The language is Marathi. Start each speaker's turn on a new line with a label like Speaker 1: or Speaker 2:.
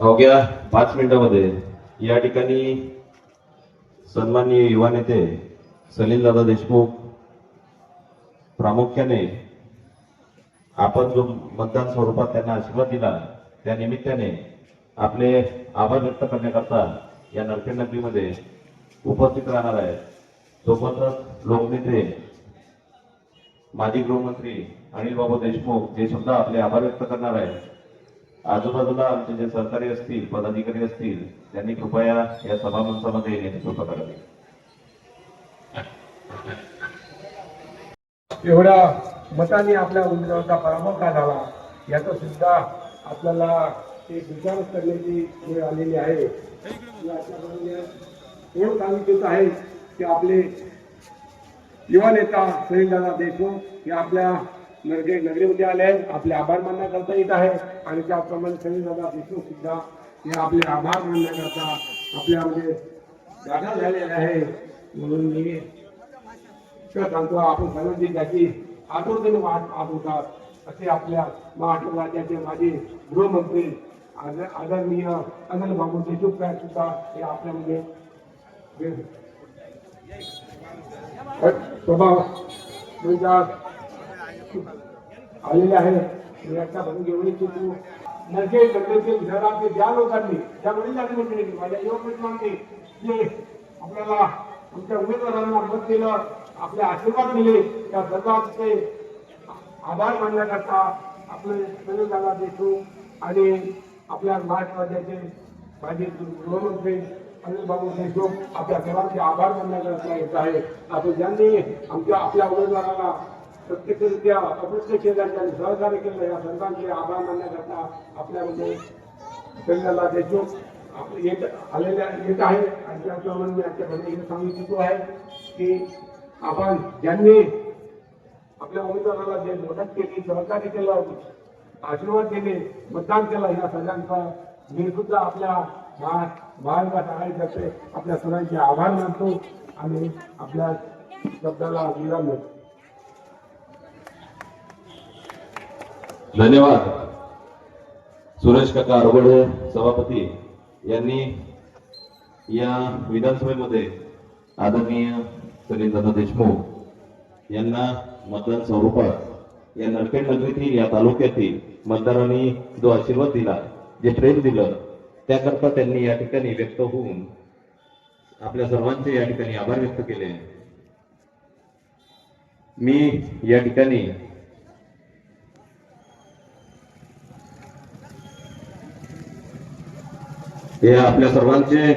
Speaker 1: अवघ्या पाच मिनिटामध्ये. या ठिकाणी सन्माननीय युवा नेते सलीलदादा देशमुख प्रामुख्याने आपण जो मतदान स्वरूपात त्यांना आशीर्वाद दिला त्या निमित्ताने आपले आभार व्यक्त करण्याकरता या नरखेड नगरीमध्ये उपस्थित राहणार आहेत. सोबतच लोकनेते माजी गृहमंत्री अनिल बाबू देशमुख हे सुद्धा आपले आभार व्यक्त करणार आहेत आजूबाजूला आमचे जे सहकारी असतील पदाधिकारी असतील त्यांनी कृपया या सभामंचामध्ये नेतृत्व करावे.
Speaker 2: एवढ्या मताने आपल्या उमेदवाराचा पराभव का झाला याचा सुद्धा आपल्याला एक विचार करण्याची वेळ आलेली आहे. कोण एवढं सांगितलं आहे की आपले युवा नेता सुनीलदादा देशमुख हे आपल्या नगरी नगरीमध्ये आले आहेत आपले आभार मानण्याकरता येत आहे आणि त्याप्रमाणे सुनीलदादा देशमुख सुद्धा हे आपले आभार मानण्याकरता आपल्यामध्ये दाखल झालेले आहे म्हणून मी सांगतो आपण सर्वांची त्याची आतुरतेने वाट पाहत होतात असे आपल्या महाराष्ट्र राज्याचे माजी गृहमंत्री आदरणीय अनिल बाबू देशमुख साहेब सुद्धा हे आपल्यामध्ये स्वभाव आलेले आहेत. याचा याच्या भरून घेऊन तू नरके नगरीतील शहरातील ज्या लोकांनी ज्या वडिलांनी मंडळी माझ्या युवक मित्रांनी जे आपल्याला आमच्या उमेदवारांना मत दिलं आपले आशीर्वाद दिले त्या सर्वांचे आभार मानण्याकरता आपले सुनीलदादा देशू आणि आपल्या महाराष्ट्र राज्याचे माजी गृहमंत्री अनिल बाबू देशमुख आपल्या सर्वांचे आभार मानण्याकरता येत आहे आपण ज्यांनी आमच्या आपल्या उमेदवाराला प्रत्यक्षरित्या अप्रत्यक्षरित्या ज्यांनी सहकार्य केलं या सर्वांचे आभार मानण्याकरता आपल्यामध्ये सुनीलदादा देशमुख आपले येत आलेल्या येत आहे. आणि त्याप्रमाणे मी आजच्या हे सांगू इच्छितो आहे की आपण ज्यांनी आपल्या उमेदवाराला जे मदत केली सहकार्य केलं आशीर्वाद दिले मतदान केलं या सगळ्यांचा मी सुद्धा आपल्या महाविकास आघाडीतर्फे आपल्या सगळ्यांचे आभार मानतो आणि आपल्या शब्दाला विराम देतो.
Speaker 1: धन्यवाद. सुरेश काका अरबडे सभापती यांनी या विधानसभेमध्ये आदरणीय सलीलदादा देशमुख यांना मतदान स्वरूपात या नरखेड नगरीतील या तालुक्यातील मतदारांनी जो आशीर्वाद दिला जे प्रेम दिलं त्याकरता त्यांनी या ठिकाणी व्यक्त होऊन आपल्या सर्वांचे या ठिकाणी आभार व्यक्त केले. मी या ठिकाणी हे आपल्या सर्वांचे